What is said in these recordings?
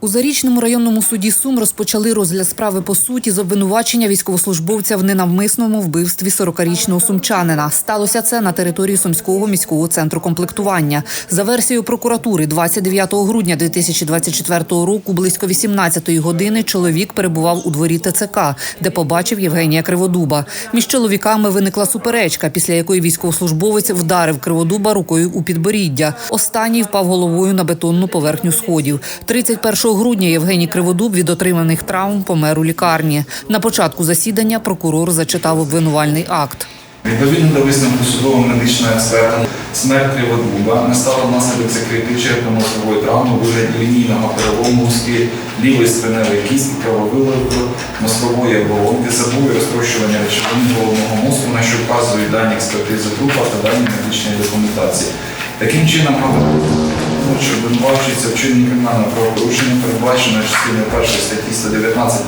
У зарічному районному суді Сум розпочали розгляд справи по суті з обвинувачення військовослужбовця в ненавмисному вбивстві 40-річного сумчанина. Сталося це на території Сумського міського центру комплектування. За версією прокуратури, 29 грудня 2024 року, близько 18-ї години, чоловік перебував у дворі ТЦК, де побачив Євгенія Криводуба. Між чоловіками виникла суперечка, після якої військовослужбовець вдарив Криводуба рукою у підборіддя. Останній впав головою на бетонну поверхню сходів. 31 грудня Євгеній Криводуб від отриманих травм помер у лікарні. На початку засідання прокурор зачитав обвинувальний акт. Відповідно до висновку судового медичного експерта, смерть криводуба настала внаслідок закритої черепно-мозкової травми у вигляді лінійного перелому вузької лівої спиневої кістки, крововиливу мозкової оболонки, забули розтрощування речовини головного мозку, на що вказують дані експертизи трупа та дані медичної документації. Таким чином, правопорушення, що обвинувачується вчинення кримінального правопорушення, передбачено частиною 1 статті 119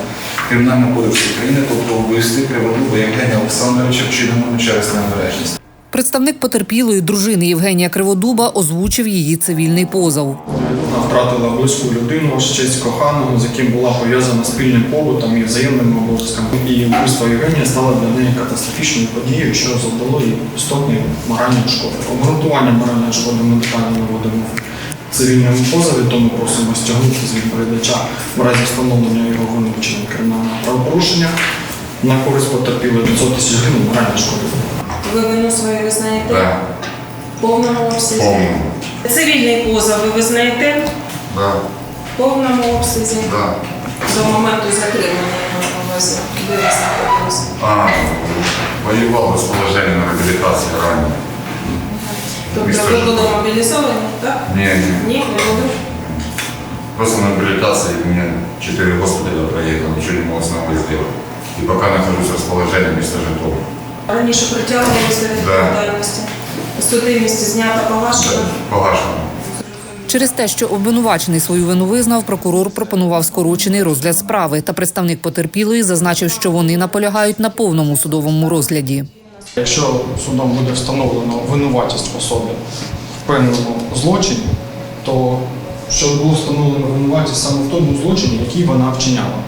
Кримінального кодексу України, тобто вбивстві Криводуба Євгенія Олександровича, вчиненому через необережність. Представник потерпілої дружини Євгенія Криводуба озвучив її цивільний позов. Вона втратила близьку людину, ще з коханого, з яким була пов'язана спільним побутом і взаємними обов'язками. І вбивство Євгенія стало для неї катастрофічною подією, що завдало їй істотної моральної шкоди. Обґрунтування моральної шкоди ми детально наводимо в цивільному позові, тому просимо стягнути з відповідача в разі встановлення його вини вчинення кримінального правопорушення на користь потерпілої 500 тисяч гривень моральної шкоди. Ви вину своє визнаєте Да, в повному обсязі? помню. Цивільний позов ви визнаєте Да, в повному обсязі да. до моменту затримання його на увазі, де ви знаходилися? А, воевал с положением реабилитации ранее. Тобто ви були мобілізовані, так? Не, не. Ні, не були. Просто на реабилитации у меня 4 госпиталя проехал, ничего не мог с новой сделать. И пока нахожусь в расположении места Житомира. Раніше притягувалися до Да. відповідальності. Судимість знята по вашому. По-вашему. Через те, що обвинувачений свою вину визнав, прокурор пропонував скорочений розгляд справи. Та представник потерпілої зазначив, що вони наполягають на повному судовому розгляді. Якщо судом буде встановлено винуватість особи в певному злочині, то щоб було встановлено винуватість саме в тому злочині, який вона вчиняла,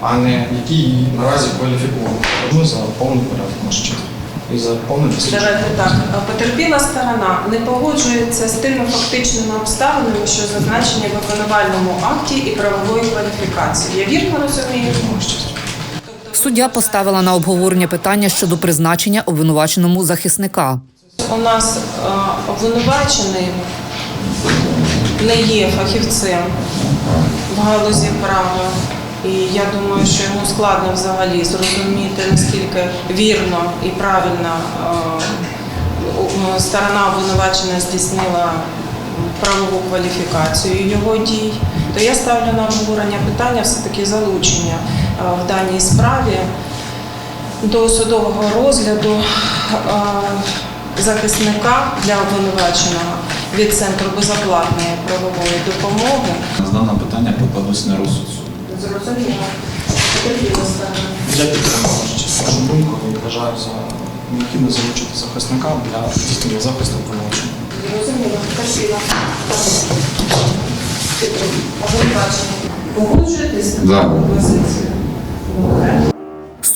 а не який її наразі кваліфікований. Ми за повний порядок наш час і за повне. Давайте так. Потерпіла сторона не погоджується з тими фактичними обставинами, що зазначені в обвинувальному акті і правової кваліфікації. Я вірно розумію? Суддя поставила на обговорення питання щодо призначення обвинуваченому захисника. У нас е, обвинувачений не є фахівцем в галузі права. І я думаю, що йому складно взагалі зрозуміти, наскільки вірно і правильно е, сторона обвинувачена здійснила правову кваліфікацію його дій. То я ставлю на обговорення питання все-таки залучення е, в даній справі до судового розгляду е, захисника для обвинуваченого від центру безоплатної правової допомоги. Дане питання покладуться на розсуд суду. Зрозуміло. Я підтримую вашу. Думку і вважаю за необхідно залучити захисника для здійснення захисту обвинувачення. Зрозуміло. Потерпіла. Обвинувачений. Погоджуєтесь на Да. позицію?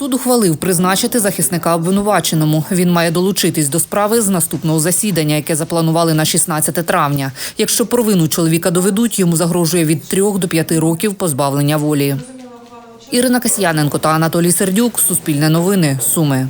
Суд ухвалив призначити захисника обвинуваченому. Він має долучитись до справи з наступного засідання, яке запланували на 16 травня. Якщо провину чоловіка доведуть, йому загрожує від 3 до 5 років позбавлення волі. Ірина Касьяненко та Анатолій Сердюк. Суспільне новини. Суми.